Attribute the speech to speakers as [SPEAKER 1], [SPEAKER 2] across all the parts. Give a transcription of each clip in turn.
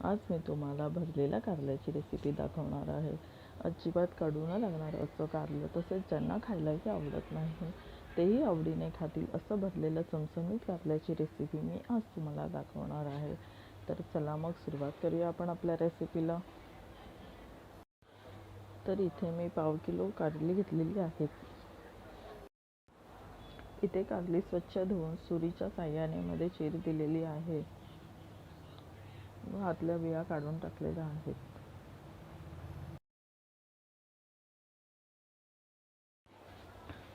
[SPEAKER 1] आज मी तुम्हाला भरलेल्या कारल्याची रेसिपी दाखवणार आहे. अजिबात कडू न लागणारं असं कारलं तसेच ज्यांना खायलाही आवडत नाही तेही आवडीने खातील असं भरलेलं चमचमीत कारल्याची रेसिपी मी आज तुम्हाला दाखवणार आहे. तर चला मग सुरुवात करूया आपण आपल्या रेसिपीला तर इथे मी पाव किलो कारली घेतलेली आहेत. इथे कारली स्वच्छ धुवून सुरीच्या साह्याने मध्ये चीर दिलेली आहे. व आतल्या बिया काढून टाकलेल्या आहेत.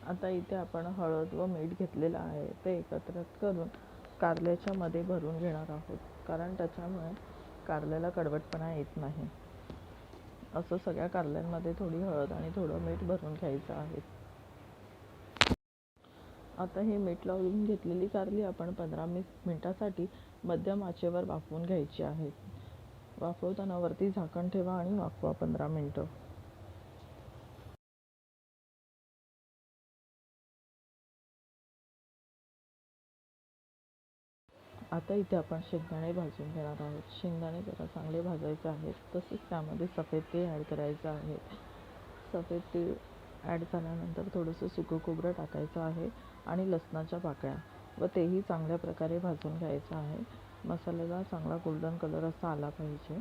[SPEAKER 1] आता इथे आपण हळद व मीठ घेतलेलं आहे. ते एकत्र करून कारल्याच्या मध्ये भरून घेणार आहोत. कारण त्याच्यामुळे कारल्याला कडवटपणा येत नाही. असं सगळ्या कारल्यांमध्ये थोडी हळद आणि थोडं मीठ भरून घ्यायचं आहे. आता हे मीठ लावून घेतलेली कारली आपण पंधरा मिनिटासाठी मध्यम आचेवर वाफवून घ्यायची आहेत वाफवताना वरती झाकण ठेवा आणि वाफवा पंधरा मिनटं. आता इथे आपण शेंगदाणे भाजून घेणार आहोत. शेंगदाणे जरा चांगले भाजायचे आहेत. तसेच त्यामध्ये सफेद तीळ ॲड करायचं आहे. सफेद तीळ ॲड झाल्यानंतर थोडंसं सुकं खोबरं टाकायचं आहे आणि लसणाच्या पाकळ्या. व तेही चांगल्या प्रकारे भाजून घ्यायचं आहे. मसाल्याला चांगला गोल्डन कलर असा आला पाहिजे.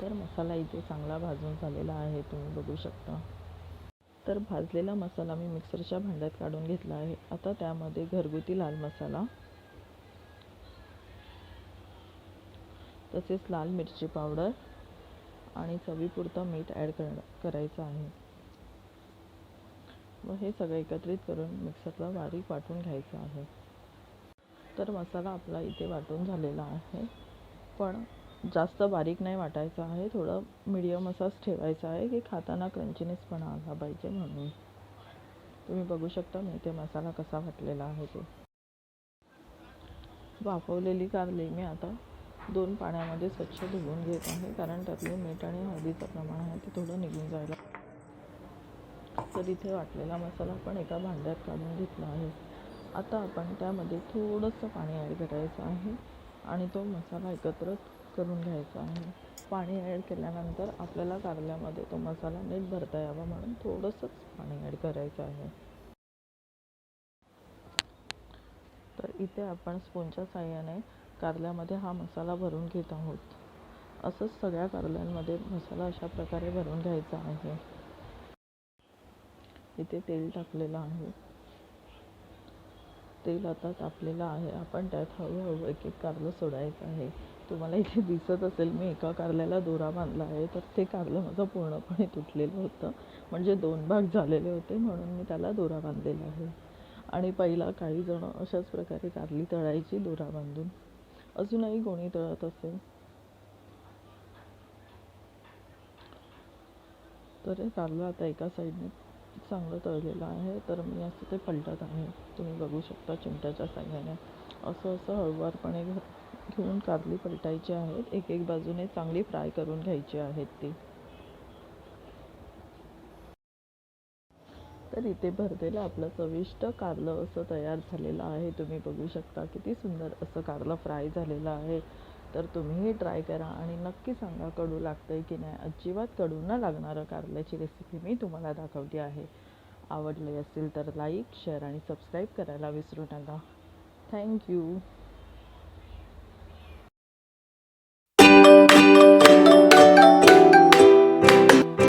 [SPEAKER 1] तर मसाला इथे चांगला भाजून झालेला आहे तुम्ही बघू शकता. तर भाजलेला मसाला मी मिक्सरच्या भांड्यात काढून घेतला आहे. आता त्यामध्ये घरगुती लाल मसाला तसेच लाल मिरची पावडर आणि चवीपुरतं मीठ ॲड कर करायचं आहे. व हे सगळं एकत्रित करून मिक्सरला बारीक वाटून घ्यायचं आहे. तर मसाला आपला इथे वाटून झालेला आहे. पण जास्त बारीक नाही वाटायचं आहे. थोडं मिडियम असाच ठेवायचा आहे की खाताना क्रंचीनेसपणा आला पाहिजे म्हणून. तुम्ही बघू शकता मी ते मसाला कसा वाटलेला आहे ते. वाफवलेली कारली मी आता दोन पाण्यामध्ये स्वच्छ धुवून घेत आहे. कारण त्यातले मीठ आणि हळदीचं प्रमाण आहे ते थोडं निघून जायला तर इथे वाटलेला मसाला आपण एका भांड्यात काढून घेतला आहे आता आपण त्यामध्ये थोडंसं पाणी ॲड करायचं आहे आणि तो मसाला एकत्र करून घ्यायचा आहे. पाणी ॲड केल्यानंतर आपल्याला कारल्यामध्ये तो मसाला नीट भरता यावा म्हणून थोडंसंच पाणी ॲड करायचं आहे. तर इथे आपण स्पूनच्या साह्याने कारल्यामध्ये हा मसाला भरून घेत आहोत. असंच सगळ्या कारल्यांमध्ये मसाला अशा प्रकारे भरून घ्यायचा आहे. इथे तेल टाकलेलं आहे. तेल आता तापलेलं आहे. आपण त्यात हळूहळू एक एक कारलं सोडायचं आहे. तुम्हाला इथे दिसत असेल मी एका कारल्याला दोरा बांधला आहे. तर ते कारलं माझं पूर्णपणे तुटलेलं होतं. म्हणजे दोन भाग झालेले होते म्हणून मी त्याला दोरा बांधलेला आहे. आणि पहिला काही जण अशाच प्रकारे कारली तळायची दोरा बांधून. अजूनही कोणी तळत असेल? तर हे कारलं आता एका साईडने चांगलं तळलेलं आहे तर मी असं ते पलटत आहे. तुम्ही बघू शकता चिमट्याच्या साह्याने. असं असं हळुवारपणे घेऊन कारली पलटायची आहेत. एक एक बाजूने चांगली फ्राय करून घ्यायची आहेत ती. तर इथे भरलेलं आपलं चविष्ट कारलं असं तयार झालेलं आहे. तुम्ही बघू शकता किती सुंदर असं कारलं फ्राय झालेलं आहे. तर तुम्हीही ट्राय करा आणि नक्की सांगा कडू लागतंय की नाही. अजिबात कडू न लागणारं कारल्याची रेसिपी मी तुम्हाला दाखवली आहे. आवडले असेल तर लाईक शेअर आणि सबस्क्राईब करायला विसरू नका. थँक्यू